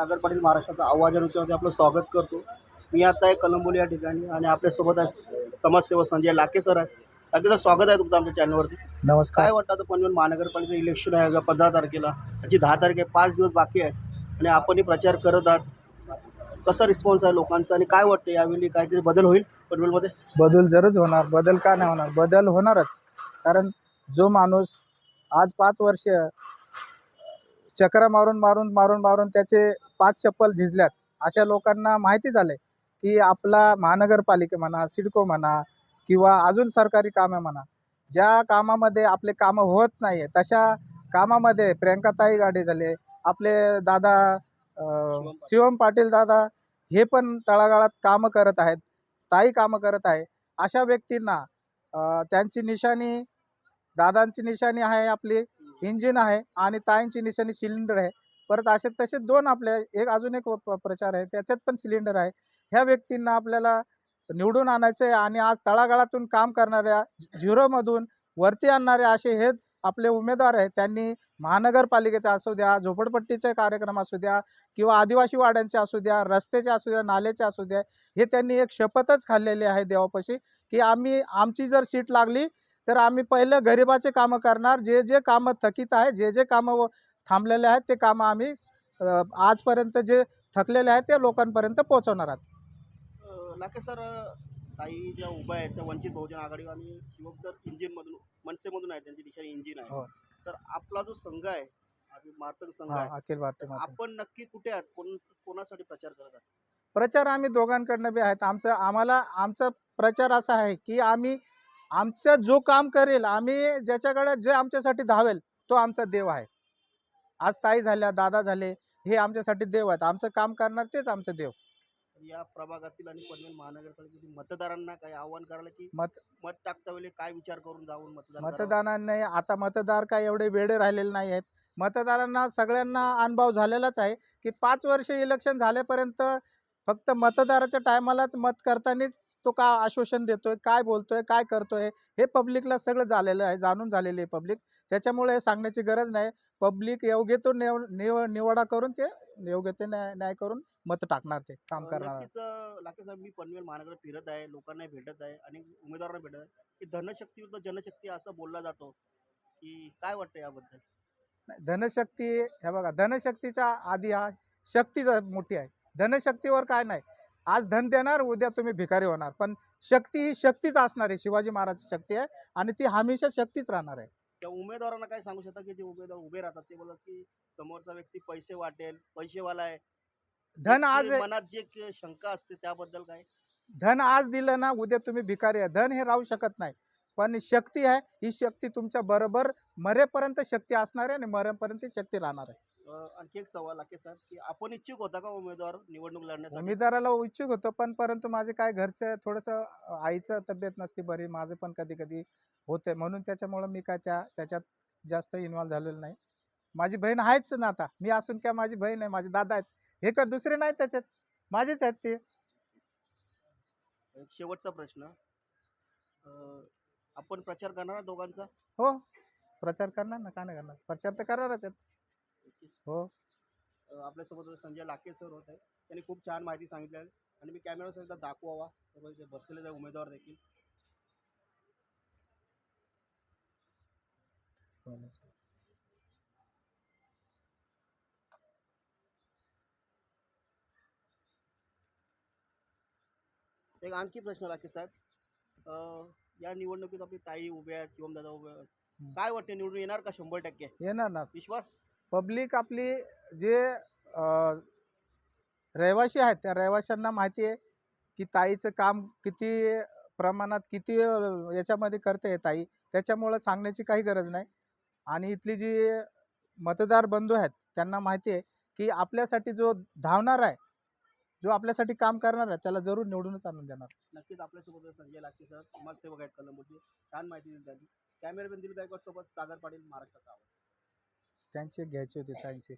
सागर पाटील महाराष्ट्राचा आवाज ऋतूमध्ये आपलं स्वागत करतो. मी आता आहे कलंबोली या ठिकाणी आणि आपल्यासोबत आहे समाजसेवक संजय लाके सर आहेत. लाकेचं स्वागत आहे तुमचं आमच्या चॅनलवरती. नमस्कार. काय वाटतं आता पनवेल महानगरपालिका इलेक्शन आहे का पंधरा तारखेला. त्याची दहा तारखे पाच दिवस बाकी आहे आणि आपणही प्रचार करत आहात. कसा रिस्पॉन्स आहे लोकांचा आणि काय वाटतं यावेळी काहीतरी बदल होईल पनवेलमध्ये? बदल जरूर होणार. बदल का नाही होणार? बदल होणारच. कारण जो माणूस आज पाच वर्ष चक्रा मारून मारून मारून मारून त्याचे पाच चप्पल झिजल्यात. अशा लोकांना माहिती झाले की आपला महानगरपालिका म्हणा सिडको म्हणा किंवा अजून सरकारी कामं म्हणा ज्या कामामध्ये आपले कामं होत नाही आहे तशा कामामध्ये प्रियंकाताई गाडे झाले आपले दादा शिवम पाटील दादा हे पण तळागाळात कामं करत आहेत ताई कामं करत आहे. अशा व्यक्तींना त्यांची निशाणी दादांची निशाणी आहे आपली. इंजिन आहे आणि ताईंची निशाणी सिलेंडर आहे. परत असे तसे दोन आपले एक अजून एक प्रचार आहे. त्याच्यात पण सिलेंडर आहे. ह्या व्यक्तींना आपल्याला निवडून आणायचं आहे आणि आज तळागाळातून काम करणाऱ्या झिरोमधून वरती आणणारे असे हे आपले उमेदवार आहेत. त्यांनी महानगरपालिकेचे असू द्या झोपडपट्टीचे कार्यक्रम असू द्या किंवा आदिवासी वाड्यांचे असू द्या रस्त्याचे असू द्या नाल्याचे असू द्या हे त्यांनी एक शपथच खाल्लेली आहे देवापाशी की आम्ही आमची जर सीट लागली तर आम्ही पहिलं गरिबाचे कामं करणार. जे जे कामं थकीत आहे जे जे कामं व- थांबलेले आहेत ते कामं आम्ही आजपर्यंत जे थकलेले आहेत ते लोकांपर्यंत पोहोचवणार आहात. लाके सर ताई ज्या उभ्या आहेत त्या वंचित बहुजन आघाडी आणि शिवक सर इंजिनमधून मनसेमधून आहे त्यांची दिशा इंजिन आहे. हो. तर आपला जो संघ आहे संघ अखिल भारतीय आपण नक्की कुठे आहात? कोण कोणासाठी प्रचार करत आहात? प्रचार आम्ही दोघांकडनं बी आहेत. आमचं आम्हाला आमचा प्रचार असा आहे की आम्ही आमचं जो काम करेल आम्ही ज्याच्याकडे जे आमच्यासाठी धावेल तो आमचा देव आहे. आज ताई झाल्या दादा झाले हे आमच्यासाठी देव आहेत. आमचं काम करणार तेच आमचं देव. या प्रभागातील आणि पनवेल महानगरपालिकेतील मतदारांना काही आव्हान करायला की मत मत टाकता वेळी काय विचार करून जाऊन मतदान? मतदानाने आता मतदार काय एवढे वेडे राहिलेले नाही आहेत. मतदारांना सगळ्यांना अनुभव झालेलाच आहे की पाच वर्ष इलेक्शन झाल्यापर्यंत फक्त मतदाराच्या टायमालाच मत करतानाच तो का आश्वासन देतोय काय बोलतोय काय करतोय हे पब्लिकला सगळं झालेलं आहे जाणून झालेले आहे पब्लिक. त्याच्यामुळे हे सांगण्याची गरज नाही. पब्लिक योग्य तो निव निव निवडा करून ते योग्य ते न्याय न्याय करून मत टाकणार ते काम करणार. साहेब मी पनवेल महानगर फिरत आहे लोकांना भेटत आहे आणि उमेदवारांना भेटत आहे. की धनशक्ती विरुद्ध जनशक्ती असं बोलला जातो की काय वाटतं याबद्दल? धनशक्ती हे बघा धनशक्तीच्या आधी हा शक्तीचा मोठी आहे धनशक्तीवर काय नाही. आज धन देणार उद्या तुम्ही भिकारी होणार. पण शक्ती ही शक्तीच असणार आहे शिवाजी महाराजची शक्ती आहे आणि ती हमेशा शक्तीच राहणार आहे. त्या उमेदवारांना काय सांगू शकता की जे उमेदवार उभे राहतात ते बोलतात की समोरचा व्यक्ती पैसे वाटेल पैसेवाला आहे. धन आज मनात जे शंका असते त्याबद्दल काय? धन आज दिलं ना उद्या तुम्ही भिकारी आहे. धन हे राहू शकत नाही. पण शक्ती आहे ही शक्ती तुमच्या बरोबर मरेपर्यंत शक्ती असणार आहे आणि मरेपर्यंत शक्ती राहणार आहे. आणखी एक सवाल लाके साहेब की आपण इच्छुक होता का उमेदवार निवडणूक लढण्यासाठी? उमेदवाराला इच्छुक होतो पण परंतु माझे काय घरचे थोडंसं आईचं तब्येत नसती बरी माझं पण कधी कधी होते म्हणून त्याच्यामुळं मी काय त्या त्याच्यात जास्त इन्व्हॉल्व झालेलो नाही. माझी बहीण आहेच ना आता. मी असून काय माझी बहीण आहे माझे दादा आहेत. हे का दुसरे नाहीत त्याच्यात. माझेच आहेत ते. एक शेवटचा प्रश्न. अं, आपण प्रचार करणार दोघांचा? हो. प्रचार करणार ना? का नाही करणार? प्रचार तर करणारच आहेत. हो. अं, आपल्यासोबत संजय लाके सर होत त्यांनी खूप छान माहिती सांगितली आहे. आणि मी कॅमेरा एकदा दाखवावा. त्यामुळे ते बसलेले आहे उमेदवार देखील. एक आणखी प्रश्न लाके साहेब. अं, या निवडणुकीत आपली ताई उभे आहेत शिवमदादा उभे आहेत. काय वाटते निवडून येणार का शंभर टक्के? येणार ना. विश्वास? पब्लिक आपली जे रहिवाशी आहेत त्या रहिवाशांना माहिती आहे की ताईचं काम किती प्रमाणात किती याच्यामध्ये करते ताई. त्याच्यामुळं सांगण्याची काही गरज नाही. आणि इथली जी मतदार बंधू आहेत त्यांना माहिती आहे की आपल्यासाठी जो धावणार आहे जो आपल्यासाठी काम करणार आहे त्याला जरूर निवडूनच आणून देणार. नक्कीच आपल्यासोबत संजय लागते सर समाजसेवक आहेत कलंबोची. छान माहिती दिली त्यांनी. कॅमेरामॅन दिलीप गायकवाड सोबत सागर पाटील महाराष्ट्राचा आवाज. त्यांचे घ्यायचे होते त्यांचे.